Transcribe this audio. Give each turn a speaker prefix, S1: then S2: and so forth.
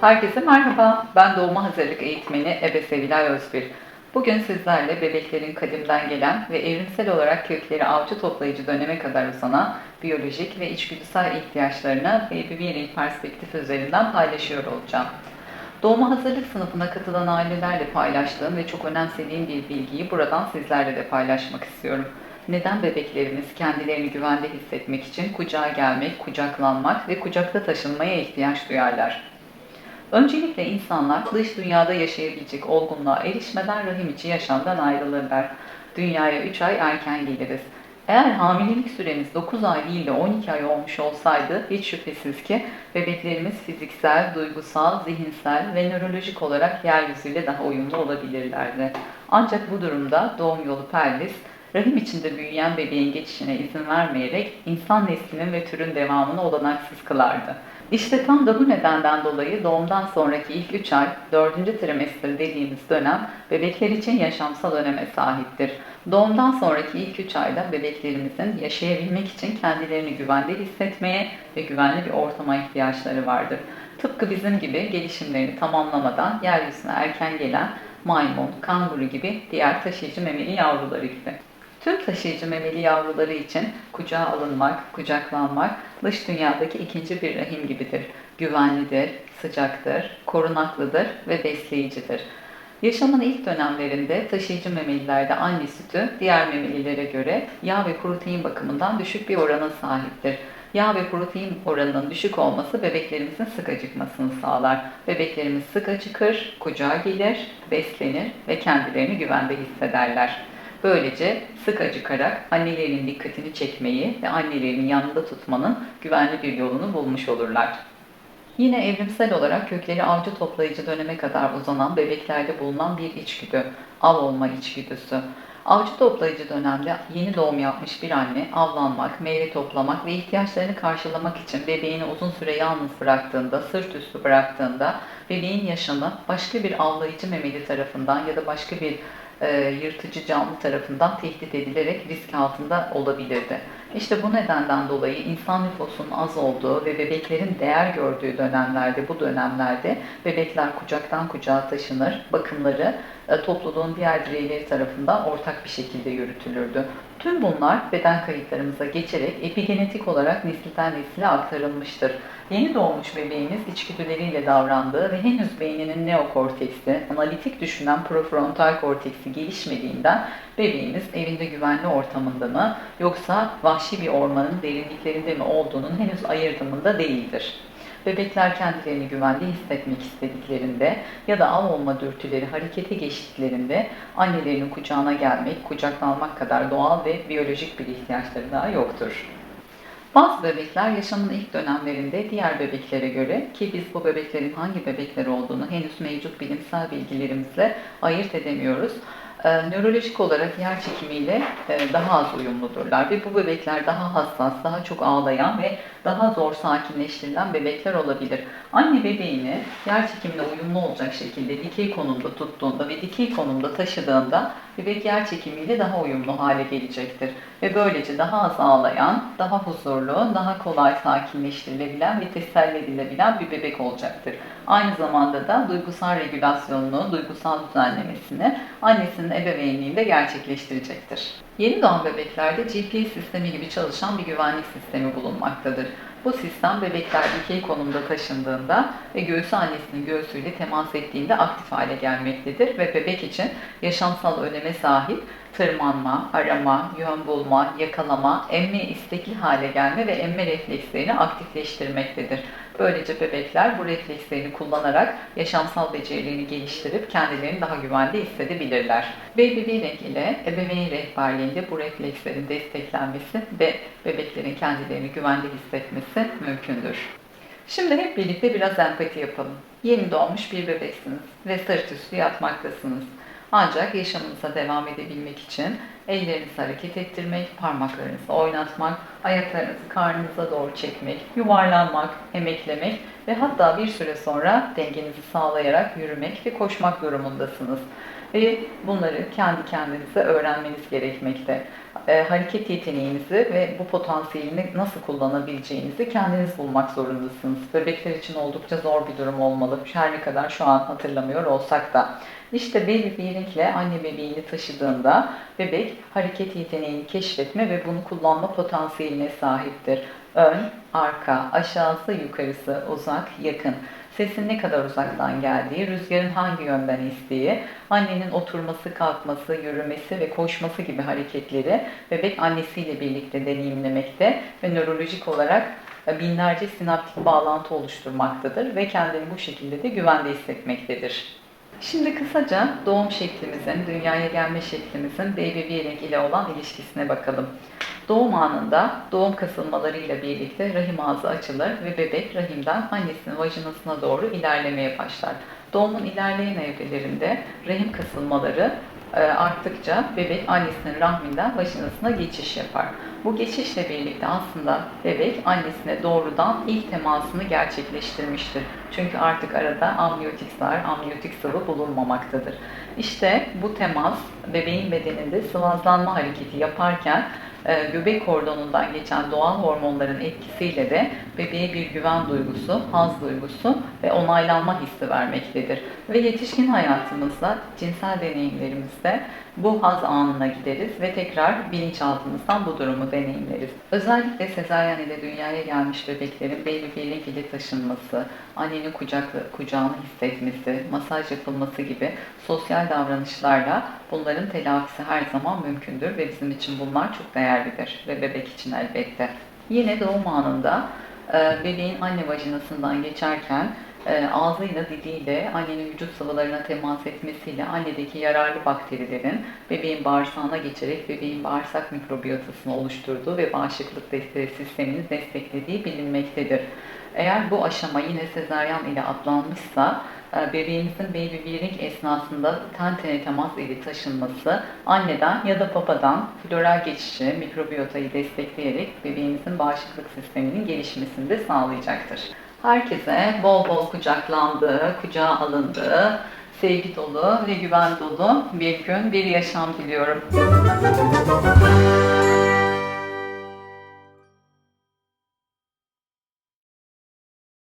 S1: Herkese merhaba. Ben doğuma hazırlık eğitmeni Ebe Sevilay Özbir. Bugün sizlerle bebeklerin kadimden gelen ve evrimsel olarak kökleri avcı toplayıcı döneme kadar uzanan biyolojik ve içgüdüsel ihtiyaçlarını baby weaning perspektifi üzerinden paylaşıyor olacağım. Doğuma hazırlık sınıfına katılan ailelerle paylaştığım ve çok önemsediğim bir bilgiyi buradan sizlerle de paylaşmak istiyorum. Neden bebeklerimiz kendilerini güvende hissetmek için kucağa gelmek, kucaklanmak ve kucakta taşınmaya ihtiyaç duyarlar? Öncelikle insanlar dış dünyada yaşayabilecek olgunluğa erişmeden rahim içi yaşamdan ayrılırlar. Dünyaya 3 ay erken geliriz. Eğer hamilelik süremiz 9 ay değil de 12 ay olmuş olsaydı hiç şüphesiz ki bebeklerimiz fiziksel, duygusal, zihinsel ve nörolojik olarak yeryüzüyle daha uyumlu olabilirlerdi. Ancak bu durumda doğum yolu pelvis, rahim içinde büyüyen bebeğin geçişine izin vermeyerek insan neslinin ve türün devamını olanaksız kılardı. İşte tam da bu nedenden dolayı doğumdan sonraki ilk 3 ay, 4. trimester dediğimiz dönem bebekler için yaşamsal öneme sahiptir. Doğumdan sonraki ilk 3 ayda bebeklerimizin yaşayabilmek için kendilerini güvende hissetmeye ve güvenli bir ortama ihtiyaçları vardır. Tıpkı bizim gibi gelişimlerini tamamlamadan yeryüzüne erken gelen maymun, kanguru gibi diğer taşıyıcı memeli yavruları gibi. Tüm taşıyıcı memeli yavruları için kucağa alınmak, kucaklanmak dış dünyadaki ikinci bir rahim gibidir. Güvenlidir, sıcaktır, korunaklıdır ve besleyicidir. Yaşamın ilk dönemlerinde taşıyıcı memelilerde anne sütü diğer memelilere göre yağ ve protein bakımından düşük bir orana sahiptir. Yağ ve protein oranının düşük olması bebeklerimizin sık acıkmasını sağlar. Bebeklerimiz sık acıkır, kucağa gelir, beslenir ve kendilerini güvende hissederler. Böylece sık acıkarak annelerinin dikkatini çekmeyi ve annelerinin yanında tutmanın güvenli bir yolunu bulmuş olurlar. Yine evrimsel olarak kökleri avcı toplayıcı döneme kadar uzanan bebeklerde bulunan bir içgüdü, av olma içgüdüsü. Avcı toplayıcı dönemde yeni doğum yapmış bir anne avlanmak, meyve toplamak ve ihtiyaçlarını karşılamak için bebeğini uzun süre yalnız bıraktığında, sırt üstü bıraktığında bebeğin yaşamı başka bir avlayıcı memeli tarafından ya da başka bir e, yırtıcı canlı tarafından tehdit edilerek risk altında olabilirdi. İşte bu nedenden dolayı insan nüfusunun az olduğu ve bebeklerin değer gördüğü dönemlerde, bu dönemlerde bebekler kucaktan kucağa taşınır, bakımları topluluğun diğer bireyleri tarafından ortak bir şekilde yürütülürdü. Tüm bunlar beden kayıtlarımıza geçerek epigenetik olarak nesilden nesile aktarılmıştır. Yeni doğmuş bebeğimiz içgüdüleriyle davrandığı ve henüz beyninin neokorteksi, analitik düşünen prefrontal korteksi gelişmediğinden bebeğimiz evinde güvenli ortamında mı yoksa vahşi bir ormanın derinliklerinde mi olduğunun henüz ayırdımında değildir. Bebekler kendilerini güvende hissetmek istediklerinde ya da av olma dürtüleri harekete geçtiklerinde annelerinin kucağına gelmek, kucaklanmak kadar doğal ve biyolojik bir ihtiyaçları daha yoktur. Bazı bebekler yaşamın ilk dönemlerinde diğer bebeklere göre ki biz bu bebeklerin hangi bebekler olduğunu henüz mevcut bilimsel bilgilerimizle ayırt edemiyoruz. E, nörolojik olarak yer çekimiyle e, daha az uyumludurlar ve bu bebekler daha hassas, daha çok ağlayan ve daha zor sakinleştirilen bebekler olabilir. Anne bebeğini yer çekimine uyumlu olacak şekilde dikey konumda tuttuğunda ve dikey konumda taşıdığında bebek yer çekimiyle daha uyumlu hale gelecektir. Ve böylece daha az ağlayan, daha huzurlu, daha kolay sakinleştirilebilen ve teselli edilebilen bir bebek olacaktır. Aynı zamanda da duygusal regülasyonunu, duygusal düzenlemesini annesinin ebeveynliğinde gerçekleştirecektir. Yeni doğan bebeklerde GPS sistemi gibi çalışan bir güvenlik sistemi bulunmaktadır. Bu sistem bebekler dikey konumda taşındığında ve göğsü annesinin göğsüyle temas ettiğinde aktif hale gelmektedir ve bebek için yaşamsal öneme sahip tırmanma, arama, yön bulma, yakalama, emme istekli hale gelme ve emme reflekslerini aktifleştirmektedir. Böylece bebekler bu reflekslerini kullanarak yaşamsal becerilerini geliştirip kendilerini daha güvende hissedebilirler. Baby Weaning ile ebeveyn rehberliğinde bu reflekslerin desteklenmesi ve bebeklerin kendilerini güvende hissetmesi mümkündür. Şimdi hep birlikte biraz empati yapalım. Yeni doğmuş bir bebeksiniz ve sırt üstü yatmaktasınız. Ancak yaşamınıza devam edebilmek için ellerinizi hareket ettirmek, parmaklarınızı oynatmak, ayaklarınızı karnınıza doğru çekmek, yuvarlanmak, emeklemek ve hatta bir süre sonra dengenizi sağlayarak yürümek ve koşmak durumundasınız. Ve bunları kendi kendinize öğrenmeniz gerekmekte. e, hareket yeteneğinizi ve bu potansiyelini nasıl kullanabileceğinizi kendiniz bulmak zorundasınız. Bebekler için oldukça zor bir durum olmalı. Her ne kadar şu an hatırlamıyor olsak da. İşte bearing ile anne bebeğini taşıdığında bebek hareket yeteneğini keşfetme ve bunu kullanma potansiyeline sahiptir. Ön, arka, aşağısı, yukarısı, uzak, yakın. Sesin ne kadar uzaktan geldiği, rüzgarın hangi yönden estiği, annenin oturması, kalkması, yürümesi ve koşması gibi hareketleri bebek annesiyle birlikte deneyimlemekte ve nörolojik olarak binlerce sinaptik bağlantı oluşturmaktadır ve kendini bu şekilde de güvende hissetmektedir. Şimdi kısaca doğum şeklimizin, dünyaya gelme şeklimizin baby bearing ile olan ilişkisine bakalım. Doğum anında doğum kasılmalarıyla birlikte rahim ağzı açılır ve bebek rahimden annesinin vajinasına doğru ilerlemeye başlar. Doğumun ilerleyen evrelerinde rahim kasılmaları arttıkça bebek annesinin rahminden vajinasına geçiş yapar. Bu geçişle birlikte aslında bebek annesine doğrudan ilk temasını gerçekleştirmiştir. Çünkü artık arada amniyotikler, amniyotik sıvı bulunmamaktadır. İşte bu temas bebeğin bedeninde sıvazlanma hareketi yaparken e, göbek kordonundan geçen doğal hormonların etkisiyle de bebeğe bir güven duygusu, haz duygusu ve onaylanma hissi vermektedir. Ve yetişkin hayatımızda, cinsel deneyimlerimizde bu haz anına gideriz ve tekrar bilinçaltımızdan bu durumu deneyimleriz. Özellikle sezaryen ile dünyaya gelmiş bebeklerin baby bearing ile taşınması, annenin kucakla, kucağını hissetmesi, masaj yapılması gibi sosyal davranışlarla bunların telafisi her zaman mümkündür ve bizim için bunlar çok değerlidir ve bebek için elbette. Yine doğum anında e, bebeğin anne vajinasından geçerken e, ağzıyla diliyle annenin vücut sıvılarına temas etmesiyle annedeki yararlı bakterilerin bebeğin bağırsağına geçerek bebeğin bağırsak mikrobiyotasını oluşturduğu ve bağışıklık sistemini desteklediği bilinmektedir. Eğer bu aşama yine sezaryen ile atlanmışsa e, bebeğinizin baby bearing esnasında ten tene temas ile taşınması anneden ya da babadan floral geçişi mikrobiyotayı destekleyerek bebeğinizin bağışıklık sisteminin gelişmesini de sağlayacaktır. Herkese bol bol kucaklandığı, kucağa alındığı, sevgi dolu ve güven dolu bir gün, bir yaşam diliyorum.